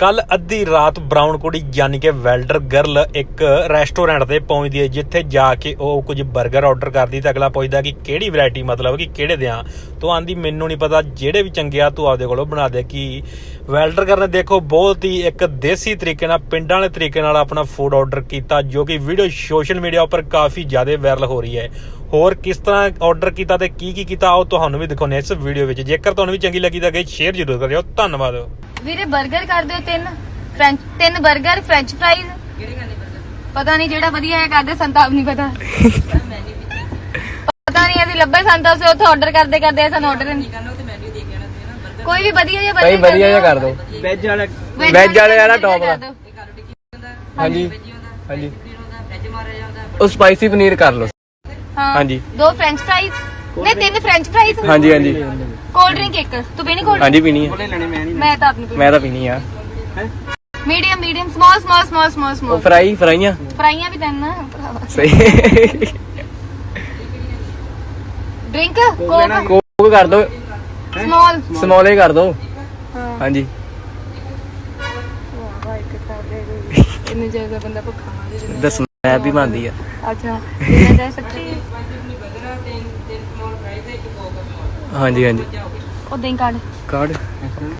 ਕੱਲ ਅੱਧੀ ਰਾਤ ਬ੍ਰਾਊਨ ਕੁੜੀ ਯਾਨੀ ਕਿ ਵੈਲਡਰ ਗਰਲ ਇੱਕ ਰੈਸਟੋਰੈਂਟ ਤੇ ਪਹੁੰਚਦੀ ਹੈ, ਜਿੱਥੇ ਜਾ ਕੇ ਉਹ ਕੁਝ 버ਗਰ ਆਰਡਰ ਕਰਦੀ ਤਾਂ ਅਗਲਾ ਪੁੱਛਦਾ ਕਿ ਕਿਹੜੀ ਵੈਰਾਈਟੀ ਮਤਲਬ ਕਿ ਕਿਹੜੇ ਦਿਆਂ ਤੂੰ ਆਂਦੀ, ਮੈਨੂੰ ਨਹੀਂ ਪਤਾ, ਜਿਹੜੇ ਵੀ ਚੰਗੇ ਆ, ਤੂੰ ਆਪਦੇ ਕੋਲੋਂ ਬਣਾ ਦੇ। ਕਿ ਵੈਲਡਰ ਗਰਲ ਨੇ ਦੇਖੋ ਬਹੁਤ ਹੀ ਇੱਕ ਦੇਸੀ ਤਰੀਕੇ ਨਾਲ, ਪਿੰਡਾਂ ਵਾਲੇ ਤਰੀਕੇ ਨਾਲ ਆਪਣਾ ਫੂਡ ਆਰਡਰ ਕੀਤਾ, ਜੋ ਕਿ ਵੀਡੀਓ ਸੋਸ਼ਲ ਮੀਡੀਆ ਉੱਪਰ ਕਾਫੀ ਜ਼ਿਆਦਾ ਵਾਇਰਲ ਹੋ ਰਹੀ ਹੈ। ਹੋਰ ਕਿਸ ਤਰ੍ਹਾਂ ਆਰਡਰ ਕੀਤਾ ਤੇ ਕੀ ਕੀ ਕੀਤਾ, ਉਹ ਤੁਹਾਨੂੰ ਵੀ ਦਿਖਾਉਂਦੇ ਇਸ ਵੀਡੀਓ ਵਿੱਚ। ਜੇਕਰ ਤੁਹਾਨੂੰ ਵੀ ਚੰਗੀ ਲੱਗੀ ਤਾਂ ਗਈ ਸ਼ੇਅਰ ਜ਼ਰੂਰ ਕਰਿਓ। ਧੰਨਵਾਦ। ਵੀਰੇ 버ਗਰ ਕਰ ਦਿਓ ਤਿੰਨ? ਫ੍ਰੈਂਚ ਤਿੰਨ 버ਗਰ ਫ੍ਰੈਂਚ ਫ੍ਰਾਈਜ਼ ਕਿਹੜੇ ਕਰਨੇ 버ਗਰ ਪਤਾ ਨਹੀਂ ਜਿਹੜਾ ਵਧੀਆ ਹੈ ਕਰਦੇ ਸੰਤਾਪ ਨਹੀਂ ਪਤਾ। ਪਤਾ ਨਹੀਂ ਅਸੀਂ ਲੱਭੇ ਸੰਤਾਪ ਸੇ ਉੱਥੇ ਆਰਡਰ ਕਰਦੇ ਕਰਦੇ ਸਾਨੂੰ ਆਰਡਰ ਨਹੀਂ। ਕਰਨਾ ਤੇ ਮੈਨੂ ਦੇਖ ਜਾਣਾ ਤੇ ਨਾ ਕੋਈ ਵੀ ਵਧੀਆ ਜਿਹਾ ਬਰਗਰ ਵਧੀਆ ਜਿਹਾ ਕਰ ਦਿਓ। ਵੈਜ ਵਾਲਾ ਵੈਜ ਵਾਲੇ ਵਾਲਾ ਟੌਪ ਦਾ। ਹਾਂਜੀ। ਹਾਂਜੀ। ਉਹ ਸਪਾਈਸੀ ਪਨੀਰ ਕਰ ਲਓ। ਹਾਂਜੀ। ਦੋ ਫ੍ਰੈਂਚ ਫਰਾਈਜ ਨਹੀਂ ਤਿੰਨ ਫ੍ਰੈਂਚ ਫ੍ਰਾਈਜ਼ ਹਾਂਜੀ ਹਾਂਜੀ। ਕੋਲਡ ਡਰਿੰਕ ਇੱਕ। ਤੂੰ ਪੀਣੀ ਕੋਲਡ ਹਾਂਜੀ ਪੀਣੀ ਹੈ ਲੈਣੇ ਮੈਂ ਨਹੀਂ ਮੈਂ ਤਾਂ ਆਪਣੀ ਮੈਂ ਤਾਂ ਪੀਣੀ ਆ। Medium medium small small small small ਉਹ ਸਮਾਲ ਫਰਾਈ ਫਰਾਈਆਂ? ਫਰਾਈਆਂ ਵੀ ਤਿੰਨ। ਸਹੀ। Drink coke coke. ਕਰ ਦਿਓ ਸਮਾਲ ਸਮੋਲੇ ਕਰ ਦਿਓ ਹਾਂਜੀ। ਇੰਨੇ ਜ਼ਿਆਦਾ ਬੰਦਾ ਭੁੱਖਾ ਮਾਰੇ ਜਿੰਨੇ ਦੱਸ ਮੈਂ ਵੀ ਬਣਦੀ ਆ। ਅੱਛਾ। ਜਿੰਨਾ ਜਾ ਸਕਤੀ 버ਗਰ ਤਿੰਨ ਤਿੰਨ ਸਮਾਲ ਫਰਾਈਜ਼ ਤੇ ਇੱਕ ਕੋਕ ਸਮਾਲ ਹਾਂਜੀ ਹਾਂਜੀ। ਉਹ ਦੇਂ ਕਾਰਡ। ਕਾਰਡ?